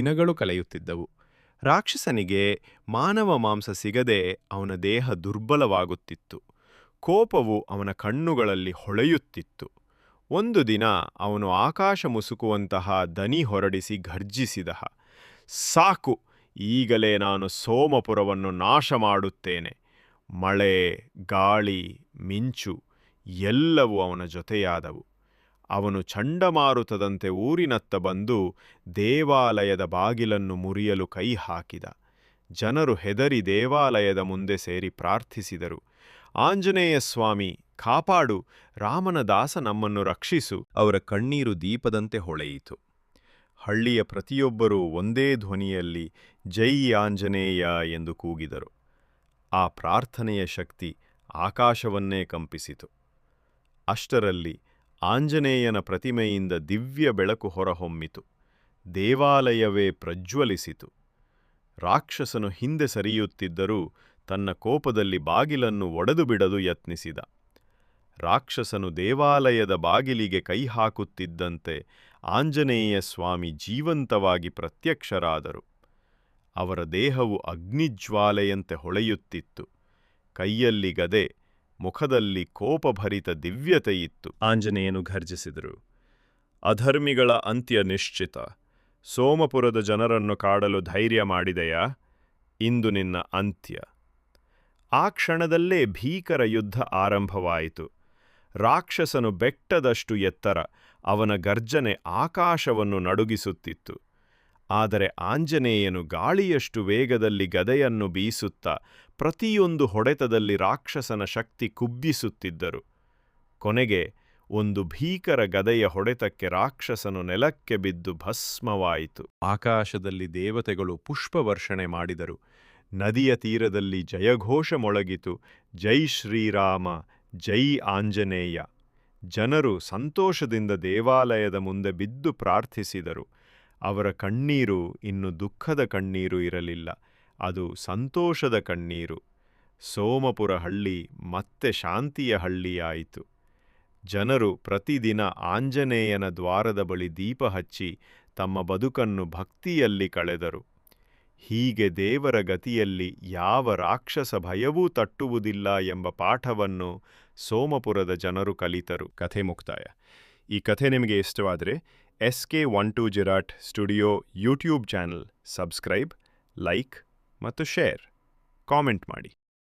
ದಿನಗಳು ಕಳೆಯುತ್ತಿದ್ದವು. ರಾಕ್ಷಸನಿಗೆ ಮಾನವ ಮಾಂಸ ಸಿಗದೆ ಅವನ ದೇಹ ದುರ್ಬಲವಾಗುತ್ತಿತ್ತು. ಕೋಪವು ಅವನ ಕಣ್ಣುಗಳಲ್ಲಿ ಹೊಳೆಯುತ್ತಿತ್ತು. ಒಂದು ದಿನ ಅವನು ಆಕಾಶ ಮುಸುಕುವಂತಹ ದನಿ ಹೊರಡಿಸಿ ಘರ್ಜಿಸಿದ, ಸಾಕು, ಈಗಲೇ ನಾನು ಸೋಮಪುರವನ್ನು ನಾಶ ಮಾಡುತ್ತೇನೆ. ಮಳೆ, ಗಾಳಿ, ಮಿಂಚು ಎಲ್ಲವೂ ಅವನ ಜೊತೆಯಾದವು. ಅವನು ಚಂಡಮಾರುತದಂತೆ ಊರಿನತ್ತ ಬಂದು ದೇವಾಲಯದ ಬಾಗಿಲನ್ನು ಮುರಿಯಲು ಕೈ ಹಾಕಿದ. ಜನರು ಹೆದರಿ ದೇವಾಲಯದ ಮುಂದೆ ಸೇರಿ ಪ್ರಾರ್ಥಿಸಿದರು. ಆಂಜನೇಯ ಸ್ವಾಮಿ, ಕಾಪಾಡು, ರಾಮನ ದಾಸ ನಮ್ಮನ್ನು ರಕ್ಷಿಸು. ಅವರ ಕಣ್ಣೀರು ದೀಪದಂತೆ ಹೊಳೆಯಿತು. ಹಳ್ಳಿಯ ಪ್ರತಿಯೊಬ್ಬರೂ ಒಂದೇ ಧ್ವನಿಯಲ್ಲಿ ಜೈ ಆಂಜನೇಯ ಎಂದು ಕೂಗಿದರು. ಆ ಪ್ರಾರ್ಥನೆಯ ಶಕ್ತಿ ಆಕಾಶವನ್ನೇ ಕಂಪಿಸಿತು. ಅಷ್ಟರಲ್ಲಿ ಆಂಜನೇಯನ ಪ್ರತಿಮೆಯಿಂದ ದಿವ್ಯ ಬೆಳಕು ಹೊರಹೊಮ್ಮಿತು. ದೇವಾಲಯವೇ ಪ್ರಜ್ವಲಿಸಿತು. ರಾಕ್ಷಸನು ಹಿಂದೆ ಸರಿಯುತ್ತಿದ್ದರೂ ತನ್ನ ಕೋಪದಲ್ಲಿ ಬಾಗಿಲನ್ನು ಒಡೆದು ಬಿಡಲು ಯತ್ನಿಸಿದ. ರಾಕ್ಷಸನು ದೇವಾಲಯದ ಬಾಗಿಲಿಗೆ ಕೈ ಹಾಕುತ್ತಿದ್ದಂತೆ ಆಂಜನೇಯ ಸ್ವಾಮಿ ಜೀವಂತವಾಗಿ ಪ್ರತ್ಯಕ್ಷರಾದರು. ಅವರ ದೇಹವು ಅಗ್ನಿಜ್ವಾಲೆಯಂತೆ ಹೊಳೆಯುತ್ತಿತ್ತು. ಕೈಯಲ್ಲಿ ಗದೆ ಮುಖದಲ್ಲಿ ಕೋಪಭರಿತ ದಿವ್ಯತೆಯಿತ್ತು. ಆಂಜನೇಯನು ಘರ್ಜಿಸಿದರು, ಅಧರ್ಮಿಗಳ ಅಂತ್ಯ ನಿಶ್ಚಿತ. ಸೋಮಪುರದ ಜನರನ್ನು ಕಾಡಲು ಧೈರ್ಯ ಮಾಡಿದೆಯಾ? ಇಂದು ನಿನ್ನ ಅಂತ್ಯ. ಆ ಕ್ಷಣದಲ್ಲೇ ಭೀಕರ ಯುದ್ಧ ಆರಂಭವಾಯಿತು. ರಾಕ್ಷಸನು ಬೆಟ್ಟದಷ್ಟು ಎತ್ತರ, ಅವನ ಗರ್ಜನೆ ಆಕಾಶವನ್ನು ನಡುಗಿಸುತ್ತಿತ್ತು. ಆದರೆ ಆಂಜನೇಯನು ಗಾಳಿಯಷ್ಟು ವೇಗದಲ್ಲಿ ಗದೆಯನ್ನು ಬೀಸುತ್ತಾ ಪ್ರತಿಯೊಂದು ಹೊಡೆತದಲ್ಲಿ ರಾಕ್ಷಸನ ಶಕ್ತಿ ಕುಬ್ಬಿಸುತ್ತಿದ್ದರು. ಕೊನೆಗೆ ಒಂದು ಭೀಕರ ಗದೆಯ ಹೊಡೆತಕ್ಕೆ ರಾಕ್ಷಸನು ನೆಲಕ್ಕೆ ಬಿದ್ದು ಭಸ್ಮವಾಯಿತು. ಆಕಾಶದಲ್ಲಿ ದೇವತೆಗಳು ಪುಷ್ಪವರ್ಷಣೆ ಮಾಡಿದರು. ನದಿಯ ತೀರದಲ್ಲಿ ಜಯಘೋಷ ಮೊಳಗಿತು ಜೈ ಶ್ರೀರಾಮ, ಜೈ ಆಂಜನೇಯ. ಜನರು ಸಂತೋಷದಿಂದ ದೇವಾಲಯದ ಮುಂದೆ ಬಿದ್ದು ಪ್ರಾರ್ಥಿಸಿದರು. ಅವರ ಕಣ್ಣೀರು ಇನ್ನು ದುಃಖದ ಕಣ್ಣೀರು ಇರಲಿಲ್ಲ. ಅದು ಸಂತೋಷದ ಕಣ್ಣೀರು. ಸೋಮಪುರ ಹಳ್ಳಿ ಮತ್ತೆ ಶಾಂತಿಯ ಹಳ್ಳಿಯಾಯಿತು. ಜನರು ಪ್ರತಿದಿನ ಆಂಜನೇಯನ ದ್ವಾರದ ಬಳಿ ದೀಪ ಹಚ್ಚಿ ತಮ್ಮ ಬದುಕನ್ನು ಭಕ್ತಿಯಲ್ಲಿ ಕಳೆದರು. ಹೀಗೆ ದೇವರ ಗತಿಯಲ್ಲಿ ಯಾವ ರಾಕ್ಷಸ ಭಯವೂ ತಟ್ಟುವುದಿಲ್ಲ ಎಂಬ ಪಾಠವನ್ನು ಸೋಮಪುರದ ಜನರು ಕಲಿತರು. ಕಥೆ ಮುಕ್ತಾಯ. ಈ ಕಥೆ ನಿಮಗೆ ಇಷ್ಟವಾದರೆ S K one two ಜಿರಾಟ್ studio YouTube channel subscribe like ಮತ್ತು ಶೇರ್. ಕಾಮೆಂಟ್ ಮಾಡಿ.